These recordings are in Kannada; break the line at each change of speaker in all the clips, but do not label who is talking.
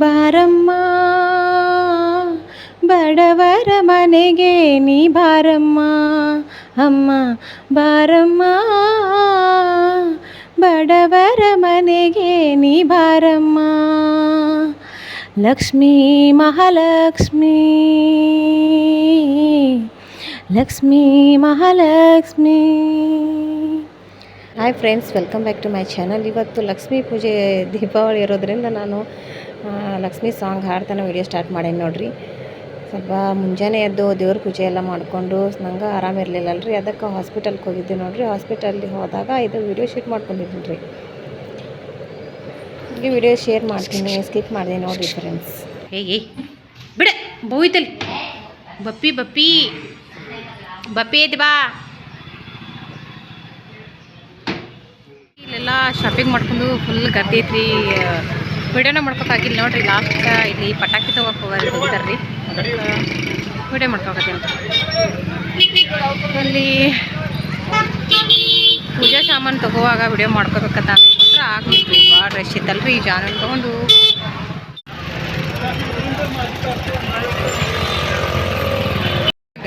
ಬಾರಮ್ಮ ಬಡವರ ಮನೆಗೆ ನೀ ಬಾರಮ್ಮ ಅಮ್ಮ ಬಾರಮ್ಮ ಬಡವರ ಮನೆಗೆ ನೀ ಬಾರಮ್ಮ Lakshmi Mahalakshmi Lakshmi Mahalakshmi hi friends welcome back to my channel ಇವತ್ತು ಲಕ್ಷ್ಮೀ ಪೂಜೆ ದೀಪಾವಳಿ ಇರೋದ್ರಿಂದ ನಾನು ಆ, ಲಕ್ಷ್ಮೀ ಸಾಂಗ್ ಹಾಡ್ತಾನೆ ವಿಡಿಯೋ ಸ್ಟಾರ್ಟ್ ಮಾಡೇನಿ ನೋಡ್ರಿ. ಸ್ವಲ್ಪ ಮುಂಜಾನೆ ಎದ್ದು ದೇವ್ರ ಪೂಜೆ ಎಲ್ಲ ಮಾಡಿಕೊಂಡು ನಂಗೆ ಆರಾಮಿರಲಿಲ್ಲಲ್ಲ ಅಲ್ರಿ ಅದಕ್ಕೆ ಹಾಸ್ಪಿಟಲ್ಗೆ ಹೋಗಿದ್ದೆ ನೋಡಿರಿ. ಹಾಸ್ಪಿಟಲ್ಗೆ ಹೋದಾಗ ಇದು ವಿಡಿಯೋ ಶೂಟ್ ಮಾಡ್ಕೊಂಡಿದ್ದೀನಿ ರೀ ಈ ವಿಡಿಯೋ ಶೇರ್ ಮಾಡ್ತೀನಿ ಸ್ಕಿಪ್ ಮಾಡಿದೆ ನೋಡಿ ಫ್ರೆಂಡ್ಸ್
ಹೇಗೆ ಬಿಡ ಬೋಯ್ತಲ್ಲಿ ಬಪ್ಪಿ ಬಪ್ಪಿ. ಬಪ್ಪಿ ಐತಿ ಬಾ. ಇಲ್ಲೆಲ್ಲ ಶಾಪಿಂಗ್ ಮಾಡ್ಕೊಂಡು ಫುಲ್ ಗದ್ದೈತ್ರಿ ವಿಡಿಯೋನ ಮಾಡ್ಕೊತಾಗಿಲ್ಲ ನೋಡ್ರಿ ಲಾಸ್ಟ್ ಇಲ್ಲಿ ಪಟಾಕಿ ತಗೋಕ್ ಹೋಗೋದು ಅದಕ್ಕೆ ವಿಡಿಯೋ ಮಾಡ್ಕೊಕತ್ತೀನಿ ಅಲ್ಲಿ ಪೂಜಾ ಸಾಮಾನು ತಗೋವಾಗ ವಿಡಿಯೋ ಮಾಡ್ಕೋಬೇಕಂತ ಅನ್ಕೊಂಡ್ರೆ ಆಗ್ಬೇಕು ಭಾಳ ರಶ್ ಇತ್ತಲ್ರಿ ಈ ಜಾನನ್ ತಗೊಂಡು.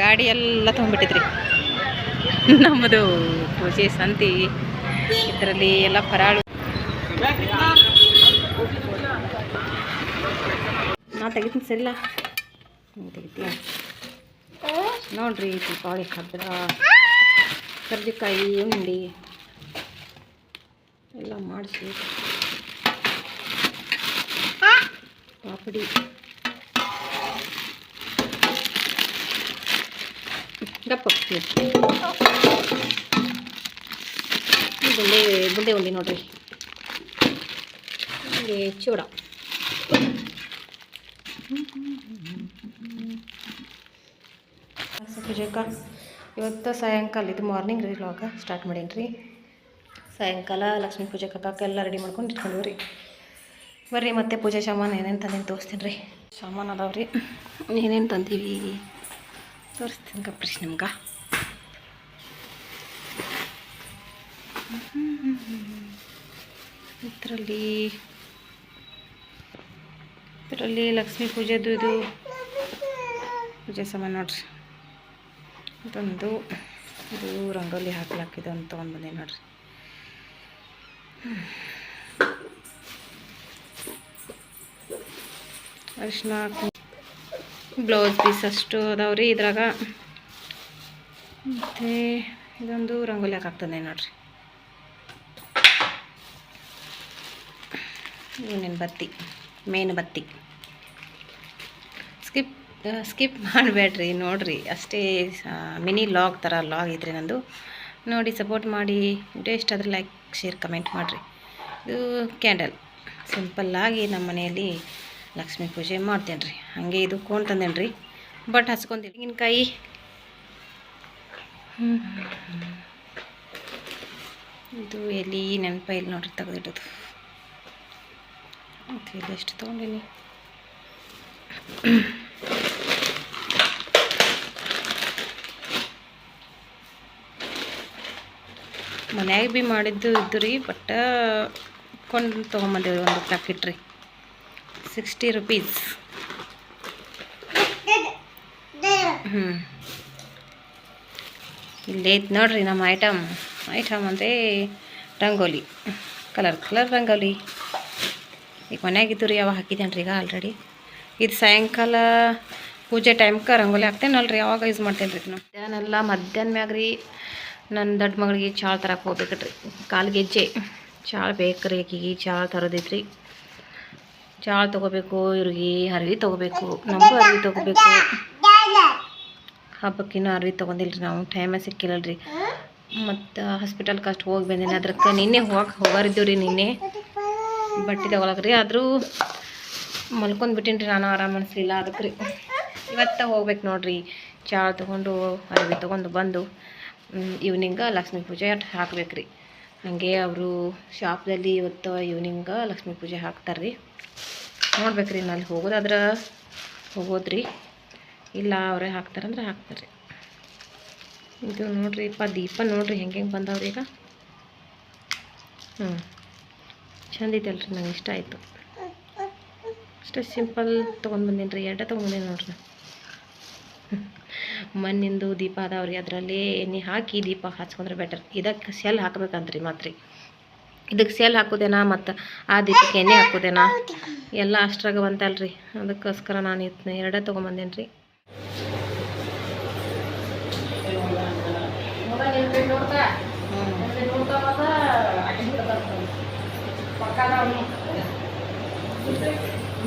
ಗಾಡಿ ಎಲ್ಲ ತೊಗೊಂಡ್ಬಿಟ್ಟಿದ್ರಿ. ನಮ್ಮದು ಪೂಜೆ ಸಂತಿ, ಇದರಲ್ಲಿ ಎಲ್ಲ ಫರಾಳು ನಾ ತೆಗಿತೀನಿ ಸರಿಲ್ಲ ಹ್ಞೂ ತೆಗಿತೀಯ? ನೋಡ್ರಿ, ದೀಪಾವಳಿ ಹಬ್ಬ ಕರ್ಜಿಕಾಯಿ, ಉಂಡಿ, ಎಲ್ಲ ಮಾಡಿಸಿ. ಪಾಪಡಿ. ಗಪ್ಪ ಬುಂಡೆ ಬುಂಡೆ ಉಂಡಿ ನೋಡ್ರಿ. ಚೂಡ. ಪೂಜೆಕ ಇವತ್ತು ಸಾಯಂಕಾಲ, ಇದು ಮಾರ್ನಿಂಗ್ ರೀ ಇವಾಗ ಸ್ಟಾರ್ಟ್ ಮಾಡೀನಿ ರೀ. ಸಾಯಂಕಾಲ ಲಕ್ಷ್ಮೀ ಪೂಜೆ ಎಲ್ಲ ರೆಡಿ ಮಾಡ್ಕೊಂಡು ಇಟ್ಕೊಂಡಿವಿ ರೀ. ಬರ್ರಿ, ಮತ್ತೆ ಪೂಜೆ ಸಾಮಾನು ಏನೇನು ತಂದೀನಿ ತೋರಿಸ್ತೀನಿ ರೀ. ಸಾಮಾನು ಅದಾವೆ ರೀ. ಏನೇನು ತಂದೀವಿ? ತೋರಿಸ್ತೀನಿ ಕಪ್ರಿ ನಿಮ್ಗೆ. ಇದರಲ್ಲಿ ಇದರಲ್ಲಿ ಲಕ್ಷ್ಮೀ ಪೂಜೆದು ಇದು. ಪೂಜೆ ಸಾಮಾನು ನೋಡ್ರಿ. ಇದೊಂದು ಇದು ರಂಗೋಲಿ ಹಾಕ್ಲಾಕಿದೆ ಅಂತ ತೊಗೊಂಡು ಬಂದೆ ನೋಡ್ರಿ. ಅರಿಶಿನ ಬ್ಲೌಸ್ ಪೀಸ್ ಅಷ್ಟು ಅದಾವ್ರಿ ಇದ್ರಾಗ. ಮತ್ತು ಇದೊಂದು ರಂಗೋಲಿ ಹಾಕಾಗ್ತದೆ ನೋಡ್ರಿ. ಇವನೇನು ಬತ್ತಿ. ಮೇನ್ ಬತ್ತಿ. ಸ್ಕಿಪ್ ಸ್ಕಿಪ್ ಮಾಡಬೇಡ್ರಿ, ನೋಡಿರಿ. ಅಷ್ಟೇ ಮಿನಿ ಲಾಗ್ ಥರ ಲಾಗ್ ಇದ್ರಿ ನಂದು. ನೋಡಿ, ಸಪೋರ್ಟ್ ಮಾಡಿ. ವಿಡಿಯೋ ಇಷ್ಟ ಆದರೆ ಲೈಕ್, ಶೇರ್, ಕಮೆಂಟ್ ಮಾಡಿರಿ. ಇದು ಕ್ಯಾಂಡಲ್. ಸಿಂಪಲ್ಲಾಗಿ ನಮ್ಮ ಮನೆಯಲ್ಲಿ ಲಕ್ಷ್ಮೀ ಪೂಜೆ ಮಾಡ್ತೇನೆ ರೀ ಹಾಗೆ ಇದು ಕೋಣ್ ತಂದೇನೆ ರೀ ಬಟ್ ಹಚ್ಕೊಂತೀನಿ ತೆಂಗಿನಕಾಯಿ. ಇದು ಎಲ್ಲಿ ನೆನಪ ಇಲ್ಲಿ ನೋಡ್ರಿ ತೆಗೆದಿಡೋದು. ಮತ್ತು ಇಲ್ಲಿ ಎಷ್ಟು ತೊಗೊಂಡಿನಿ. ಮನ್ಯಾಗ ಭೀ ಮಾಡಿದ್ದು ಇದ್ದು ರೀ, ಬಟ್ ಕೊಂಡು ತೊಗೊಂಬಂದೇವಿ ಒಂದು ಪ್ಯಾಕೆಟ್ ರೀ. ಸಿಕ್ಸ್ಟಿ ರುಪೀಸ್ ಹ್ಞೂ ಇಲ್ಲಿ ಐತೆ ನೋಡ್ರಿ ನಮ್ಮ ಐಟಮ್ ಐಟಮ್ ಅಂದರೆ ರಂಗೋಲಿ. Colour colour rangoli. ಈಗ ಮನ್ಯಾಗಿದ್ದು ರೀ ಯಾವಾಗ ಹಾಕಿದ್ದೇನೆ ರೀ ಈಗ ಆಲ್ರೆಡಿ ಇದು ಸಾಯಂಕಾಲ ಪೂಜೆ ಟೈಮ್ಗೆ ರಂಗೋಲಿ ಹಾಕ್ತೇನಲ್ರಿ ಯಾವಾಗ ಯೂಸ್ ಮಾಡ್ತೇನೆ ರೀ ನಾವು ಎಲ್ಲ ಮಧ್ಯಾಹ್ನ ಮ್ಯಾಗ ರೀ ನನ್ನ ದೊಡ್ಡ ಮಗಳಿಗೆ ಚಾಳು ತರಕ್ಕೆ ಹೋಗ್ಬೇಕ್ರಿ ಕಾಲು ಗೆಜ್ಜೆ. ಚಾಳು ಬೇಕು ರೀ ಆಕಿಗೆ ಚಾಳು ತರೋದೈತ್ರಿ. ಚಾಳು ತೊಗೋಬೇಕು ಇವ್ರಿಗೆ ಅರ್ವಿ ತೊಗೋಬೇಕು, ನಮಗೂ ಅರ್ವಿ ತೊಗೋಬೇಕು. ಹಬ್ಬಕ್ಕಿನ್ನೂ ಅರ್ವಿ ತೊಗೊಂಡಿಲ್ಲ ರೀ ನಾವು ಟೈಮೇ ಸಿಕ್ಕಿಲ್ಲ ರೀ ಮತ್ತು ಹಾಸ್ಪಿಟಲ್ಗೆ ಅಷ್ಟು ಹೋಗಿ ಬಂದೇನೆ ಅದಕ್ಕೆ ನಿನ್ನೆ ಹೋಗಕ್ಕೆ ಹೋಗಾರಿದ್ದೀವಿ ರೀ ನಿನ್ನೆ. ಬಟ್ಟೆ ತಗೊಳಕ್ ರೀ ಆದರೂ ಮಲ್ಕೊಂಡು ಬಿಟ್ಟೀನಿ ರೀ ನಾನು ಆರಾಮ ಅನಿಸ್ಲಿಲ್ಲ ಅದಕ್ಕೆ ರೀ ಇವತ್ತು ಹೋಗ್ಬೇಕು ನೋಡ್ರಿ. ಚಾ ತೊಗೊಂಡು ಅರಿವಿ ತೊಗೊಂಡು ಬಂದು ಈವ್ನಿಂಗ ಲಕ್ಷ್ಮೀ ಪೂಜೆ ಹಾಕ್ಬೇಕು ರೀ ಹಾಗೆ ಅವರು ಶಾಪ್ದಲ್ಲಿ ಇವತ್ತು ಈವ್ನಿಂಗ ಲಕ್ಷ್ಮೀ ಪೂಜೆ ಹಾಕ್ತಾರೆ ರೀ ನೋಡ್ಬೇಕು ರೀ ನಾನು ಹೋಗೋದಾದ್ರೆ ಹೋಗೋದ್ರಿ. ಇಲ್ಲ ಅವರೇ ಹಾಕ್ತಾರಂದ್ರೆ ಹಾಕ್ತಾರೆ ಇದು ಪ ದೀಪ ನೋಡ್ರಿ ಹೆಂಗೆ ಹೆಂಗೆ ಬಂದವ್ರಿ ಈಗ ಹ್ಞೂ ಚಂದ ಅಲ್ರಿ ನಂಗೆ ಇಷ್ಟ ಆಯಿತು. ಅಷ್ಟೇ ಸಿಂಪಲ್ ತೊಗೊಂಡು ಬಂದೀನಿ ರೀ ಎರಡೇ ತೊಗೊಂಬಂದೀನಿ ನೋಡ್ರಿ. ಮಣ್ಣಿಂದು ದೀಪ ಅದಾವ್ರಿ, ಅದರಲ್ಲಿ ಎಣ್ಣೆ ಹಾಕಿ ದೀಪ ಹಚ್ಕೊಂಡ್ರೆ ಬೆಟರ್ ಇದಕ್ಕೆ ಸೆಲ್ ಹಾಕ್ಬೇಕಂತ್ರಿ ಮತ್ತೆ ರೀ ಇದಕ್ಕೆ ಸೆಲ್ ಹಾಕೋದೇನಾ ಮತ್ತು ಆ ದೀಪಕ್ಕೆ ಎಣ್ಣೆ ಹಾಕೋದೇನಾ? ಎಲ್ಲ ಅಷ್ಟ್ರಾಗ ಬಂತಲ್ರಿ ಅದಕ್ಕೋಸ್ಕರ ನಾನು ಇದನ್ನ ಎರಡೇ ತೊಗೊಂಬಂದೇನಿ ರೀ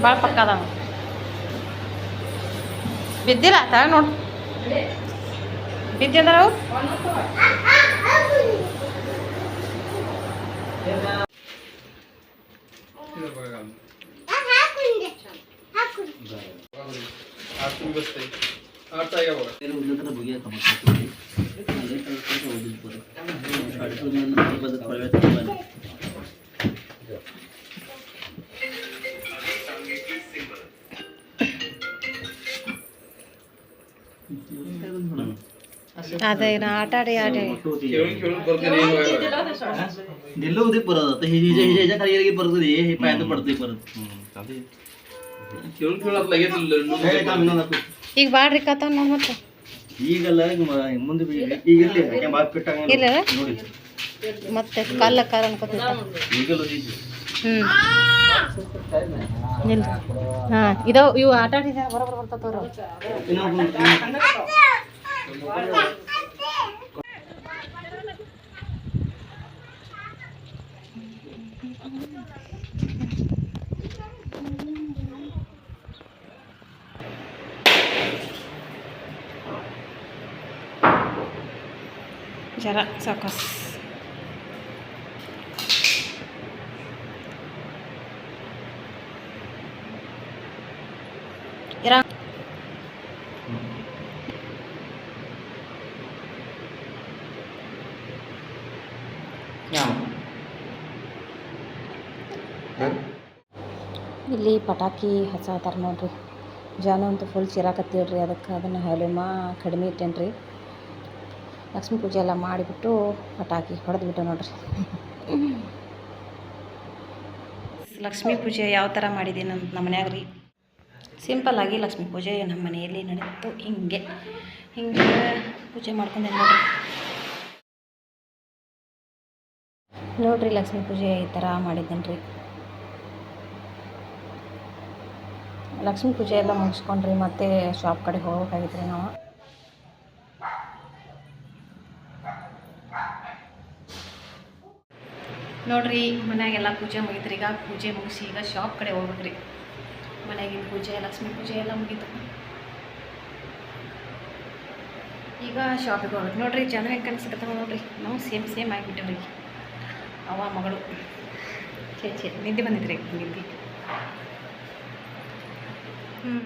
ಭಾಳ ಪಕ್ಕ ಅದಾವ. ಬಿದ್ದಿಲ್ಲ ತಗ ನೋಡು. ಬಿದ್ದಿದಾರ ಅವು? ಅದೇ ನಾ ಆಟ आडी आडी
दिलं होते परत आता हे हिच्या हिच्या हिच्या खाली गेलं की परत हे हे पायात पडतंय परत
खेळून खेळून आपला घेतलं
काय काम नाही नको.
ಈಗ ಬಾಡ್ರಿ ಕತ್ತ ನೋಡಿ ಮತ್ತೆ
ಈಗಲ್ಲ ಮ- ಮುಂದೆ ಬಿ- ಈಗ ಇರ್ಲಿ ಯಾಕೆ ಬಾತ್ ಬಿಟ್ಟಂಗ
ಇಲ್ಲ
ನೋಡಿ
ಮತ್ತೆ ಕಲ್ಲ ಕಾರ ಅನ್ಕೋತಿದ್ದ
ಈಗಲೂ ಐತಿ.
ಹ್ಞೂ ನಿಲ್ ಹಾಂ ಇದಾವ ಇವು ಆಟ ಆಡಿದ ಬರೋಬ್ಬರ ಬರ್ತಾವ್ರು ಜರ ಸಾಕಸ್ ಇರ ಇಲ್ಲಿ ಪಟಾಕಿ ಹಚ್ಚಾತಾರ ನೋಡ್ರಿ. ಜನ ಅಂತೂ ಫುಲ್ ಚಿರಾಕತ್ತೀವ್ರಿ. ಅದಕ್ಕೆ ಅದನ್ನು ಹಲಿಮ ಕಡಿಮೆ ಇಟ್ಟೇನಿ ರೀ ಲಕ್ಷ್ಮೀ ಪೂಜೆ ಎಲ್ಲ ಮಾಡಿಬಿಟ್ಟು ಪಟಾಕಿ ಹೊಡೆದ್ಬಿಟ್ಟು ನೋಡ್ರಿ. ಲಕ್ಷ್ಮೀ ಪೂಜೆ ಯಾವ ಥರ ಮಾಡಿದ್ದೀನಿ ಅಂತ ನಮ್ಮ ಮನ್ಯಾಗ ರೀ. ಸಿಂಪಲ್ಲಾಗಿ ಲಕ್ಷ್ಮೀ ಪೂಜೆ ನಮ್ಮ ಮನೆಯಲ್ಲಿ ನಡೆಯಿತು ಹಿಂಗೆ ಹಿಂಗೆ ಪೂಜೆ ಮಾಡ್ಕೊಂಡೆ ನೋಡ್ರಿ. ನೋಡ್ರಿ ಲಕ್ಷ್ಮೀ ಪೂಜೆ ಈ ಥರ ಮಾಡಿದ್ದೇನ್ರಿ ರೀ. ಲಕ್ಷ್ಮೀ ಪೂಜೆ ಎಲ್ಲ ಮುಗಿಸ್ಕೊಂಡ್ರಿ ಮತ್ತೆ ಶಾಪ್ ಕಡೆ ಹೋಗ್ಬೇಕಾಗಿತ್ತು ರೀ ನಾವು. ನೋಡ್ರಿ, ಮನ್ಯಾಗೆಲ್ಲ ಪೂಜೆ ಮುಗೀತ್ರಿ, ಈಗ ಪೂಜೆ ಮುಗಿಸಿ ಈಗ ಶಾಪ್ ಕಡೆ ಹೋಗ್ಬೇಕ್ರಿ. ಮನೆಯಾಗಿನ ಪೂಜೆ, ಲಕ್ಷ್ಮಿ ಪೂಜೆ ಎಲ್ಲ ಮುಗೀತು. ಈಗ ಶಾಪಿಗೆ ಹೋಗ್ಬೇಕು. ನೋಡ್ರಿ ಹೆಂಗೆ ಕಾಣಿಸ್ಕತ್ತಾವ ನೋಡ್ರಿ. ನಾವು ಸೇಮ್ ಸೇಮ್ ಆಗಿಬಿಟ್ಟವ್ರಿ. ಅವ ಮಗಳು. ಛೇ ಛೇ, ನಿದ್ದೆ ಬಂದಿದ್ರಿ ನಿದ್ದೆ. ಹ್ಞೂ